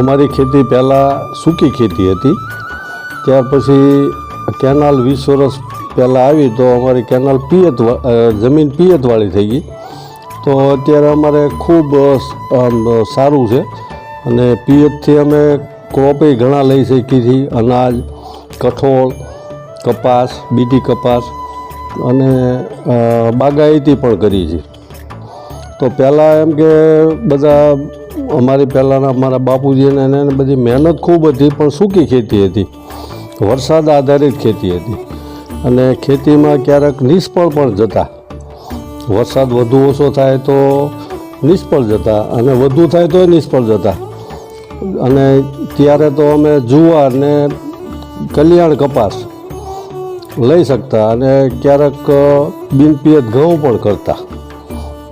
અમારી ખેતી પહેલાં સૂકી ખેતી હતી. ત્યાર પછી કેનાલ વીસ વર્ષ પહેલાં આવી તો અમારી કેનાલ પિયત જમીન પિયતવાળી થઈ ગઈ. તો અત્યારે અમારે ખૂબ સારું છે. અને પિયતથી અમે ક્રોપે ઘણા લઈ શકીએ અનાજ, કઠોળ, કપાસ, બીટી કપાસ અને બાગાયતી પણ કરી છે. તો પહેલાં એમ કે બધા અમારી પહેલાંના અમારા બાપુજીને એને બધી મહેનત ખૂબ હતી, પણ સૂકી ખેતી હતી. વરસાદ આધારિત ખેતી હતી. અને ખેતીમાં ક્યારેક નિષ્ફળ પણ જતા. વરસાદ વધુ ઓછો થાય તો નિષ્ફળ જતા અને વધુ થાય તો નિષ્ફળ જતા. અને ત્યારે તો અમે જુવાર ને કલ્યાણ કપાસ લઈ શકતા અને ક્યારેક બિનપિયત ઘઉં પણ કરતા.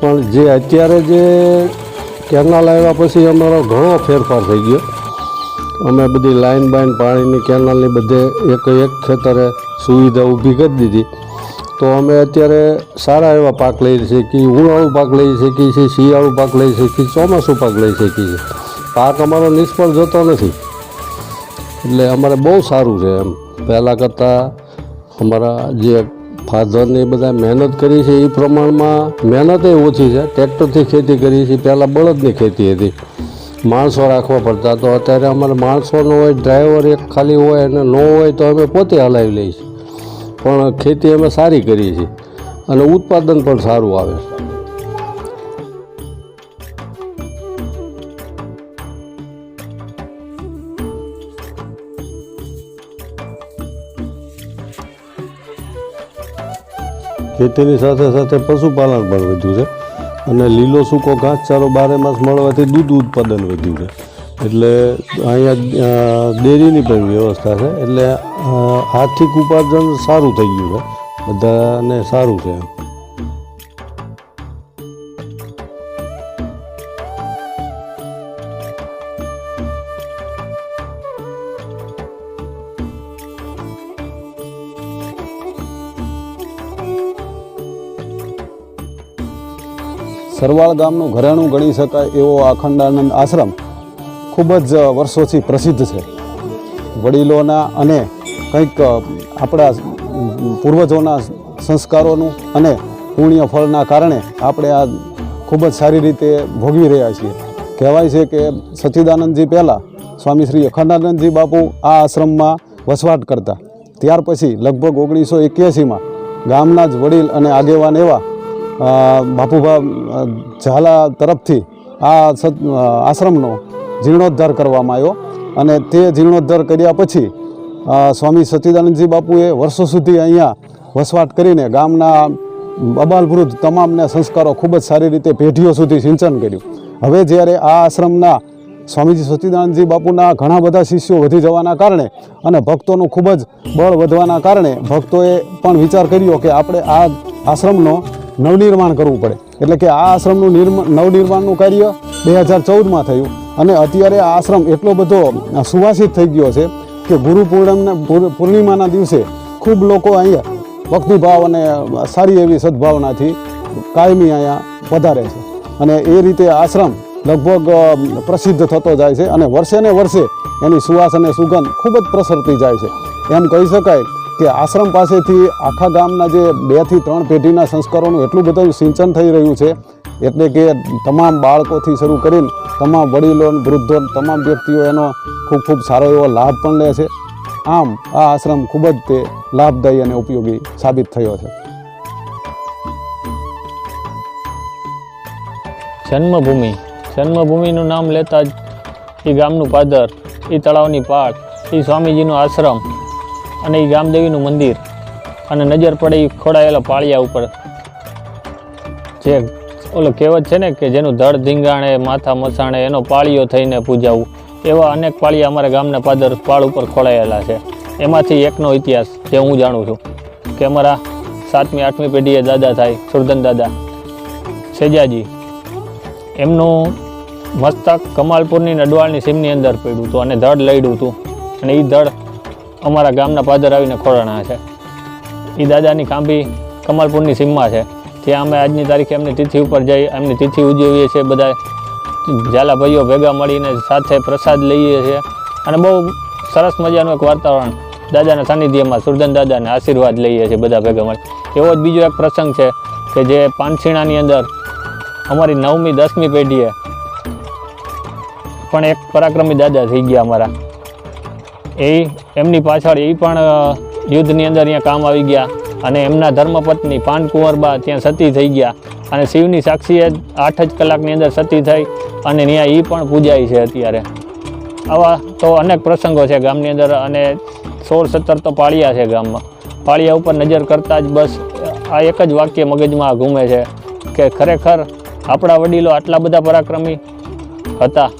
પણ જે અત્યારે જે કેનાલ આવ્યા પછી અમારો ઘણો ફેરફાર થઈ ગયો. અમે બધી લાઈન બાઈન પાણીની કેનાલની બધે એક એક ખેતરે સુવિધા ઊભી કરી દીધી. તો અમે અત્યારે સારા એવા પાક લઈ શકીએ ઉનાળુ પાક લઈ શકીએ છીએ, શિયાળુ પાક લઈ શકીએ ચોમાસું પાક લઈ શકીએ છીએ. પાક અમારો નિષ્ફળ જતો નથી. એટલે અમારે બહુ સારું છે એમ. પહેલાં કરતાં અમારા જે ફાધરને એ બધા મહેનત કરી છે એ પ્રમાણમાં. મહેનત ઓછી છે. ટ્રેક્ટરથી ખેતી કરી છે. પહેલાં બળદની ખેતી હતી. માણસો રાખવા પડતા. તો અત્યારે અમારે માણસો ન હોય, ડ્રાઈવર એક ખાલી હોય અને ન હોય તો અમે પોતે હલાવી લઈએ છીએ. પણ ખેતી અમે સારી કરીએ છીએ અને ઉત્પાદન પણ સારું આવે છે. ખેતીની સાથે સાથે પશુપાલન પણ વધ્યું છે. અને લીલો સૂકો ઘાસચારો બારે માસ મળવાથી દૂધ ઉત્પાદન વધ્યું છે. એટલે અહીંયા ડેરીની પણ વ્યવસ્થા છે. એટલે આર્થિક ઉપાર્જન સારું થઈ ગયું છે. બધાને સારું છે સરવાળ ગામનું ઘરેણું ગણી શકાય એવો અખંડાનંદ આશ્રમ ખૂબ જ વર્ષોથી પ્રસિદ્ધ છે. વડીલોના અને કંઈક આપણા પૂર્વજોના સંસ્કારોનું અને પુણ્ય ફળના કારણે આપણે આ ખૂબ જ સારી રીતે ભોગવી રહ્યા છીએ. કહેવાય છે કે સચ્ચિદાનંદજી પહેલાં સ્વામી શ્રી અખંડાનંદજી બાપુ આ આશ્રમમાં વસવાટ કરતા. ત્યાર પછી લગભગ ઓગણીસો એક્યાસીમાં ગામના જ વડીલ અને આગેવાન એવા બાપુભા ઝાલા તરફથી આ આશ્રમનો જીર્ણોદ્ધાર કરવામાં આવ્યો અને તે જીર્ણોદ્ધાર કર્યા પછી સ્વામી સચ્ચિદાનંદજી બાપુએ વર્ષો સુધી અહીંયા વસવાટ કરીને ગામના અબાલવૃદ્ધ તમામને સંસ્કારો ખૂબ જ સારી રીતે પેઢીઓ સુધી સિંચન કર્યું. હવે જ્યારે આ આશ્રમના સ્વામીજી સચ્ચિદાનંદજી બાપુના ઘણા બધા શિષ્યો વધી જવાના કારણે અને ભક્તોનું ખૂબ જ બળ વધવાના કારણે ભક્તોએ પણ વિચાર કર્યો કે આપણે આ આશ્રમનો નવનિર્માણ કરવું પડે. એટલે કે આ આશ્રમનું નિર્માણ નવનિર્માણનું કાર્ય બે હજાર ચૌદમાં થયું. અને અત્યારે આ આશ્રમ એટલો બધો સુવાસિત થઈ ગયો છે કે ગુરુ પૂર્ણિમના પૂર્ણિમાના દિવસે ખૂબ લોકો અહીંયા ભક્તિભાવ અને સારી એવી સદભાવનાથી કાયમી અહીંયા વધારે છે. અને એ રીતે આશ્રમ લગભગ પ્રસિદ્ધ થતો જાય છે અને વર્ષે ને વર્ષે એની સુવાસ અને સુગંધ ખૂબ જ પ્રસરતી જાય છે. એમ કહી શકાય કે આશ્રમ પાસેથી આખા ગામના જે બેથી ત્રણ પેઢીના સંસ્કારોનું એટલું બધું સિંચન થઈ રહ્યું છે, એટલે કે તમામ બાળકોથી શરૂ કરીને તમામ વડીલો વૃદ્ધો તમામ વ્યક્તિઓ એનો ખૂબ ખૂબ સારો એવો લાભ પણ લે છે. આમ આ આશ્રમ ખૂબ જ તે લાભદાયી અને ઉપયોગી સાબિત થયો છે. જન્મભૂમિ. જન્મભૂમિનું નામ લેતા જ એ ગામનું પાદર એ તળાવની પાઠ એ સ્વામીજીનો આશ્રમ અને એ ગામદેવીનું મંદિર. અને નજર પડે એ ખોડાયેલા પાળિયા ઉપર. જે ઓલો કહેવત છે ને કે જેનું ધડ ધીંગાણે, માથા મસાણે, એનો પાળિયો થઈને પૂજાવું. એવા અનેક પાળિયા અમારા ગામના પાદર પાળ ઉપર ખોળાયેલા છે. એમાંથી એકનો ઇતિહાસ જે હું જાણું છું કે અમારા સાતમી, આઠમી પેઢીએ દાદા થાય, સુરધન દાદા, સેજાજી. એમનું મસ્તક કમાલપુરની નડવાળની સીમની અંદર પડ્યું હતું અને ધડ લડ્યું હતું. અને એ ધડ અમારા ગામના પાદર આવીને ખોરાણા છે. એ દાદાની કાંભી કમાલપુરની સીમમાં છે. ત્યાં અમે આજની તારીખે એમની તિથિ ઉપર જઈ એમની તિથિ ઉજવીએ છીએ બધા. ઝાલા ભાઈઓ ભેગા મળીને સાથે પ્રસાદ લઈએ છીએ. અને બહુ સરસ મજાનું એક વાતાવરણ દાદાના સાનિધ્યમાં સુરધન દાદાને આશીર્વાદ લઈએ છીએ બધા ભેગા મળી એવો જ બીજો એક પ્રસંગ છે કે જે પાનસીણાની અંદર અમારી નવમી, દસમી પેઢીએ પણ એક પરાક્રમી દાદા થઈ ગયા અમારા. એ એમની પાછળ એ પણ યુદ્ધની અંદર અહીંયા કામ આવી ગયા અને એમના ધર્મપત્ની પાનકુંવરબા ત્યાં સતી થઈ ગયા અને શિવની સાક્ષીએ આઠ જ કલાકની અંદર સતી થઈ અને ત્યાં એ પણ પૂજાય છે અત્યારે. આવા તો અનેક પ્રસંગો છે ગામની અંદર અને સોળ સત્તર તો પાળિયા છે ગામમાં. પાળિયા ઉપર નજર કરતાં જ બસ આ એક જ વાક્ય મગજમાં ઘૂમે છે કે ખરેખર આપણા વડીલો આટલા બધા પરાક્રમી હતા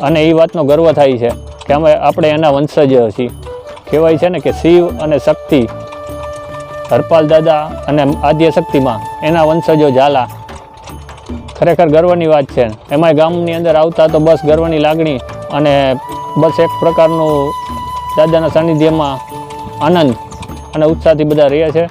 અને એ વાતનો ગર્વ થાય છે. કે અમે આપણે એના વંશજ છીએ. કહેવાય છે ને કે શિવ અને શક્તિ, હરપાલ દાદા અને આદ્ય શક્તિમાં એના વંશજો ઝાલા. ખરેખર ગર્વની વાત છે. એમાંય ગામની અંદર આવતા તો બસ ગર્વની લાગણી અને બસ એક પ્રકારનું દાદાના સાનિધ્યમાં આનંદ અને ઉત્સાહથી બધા રહે છે.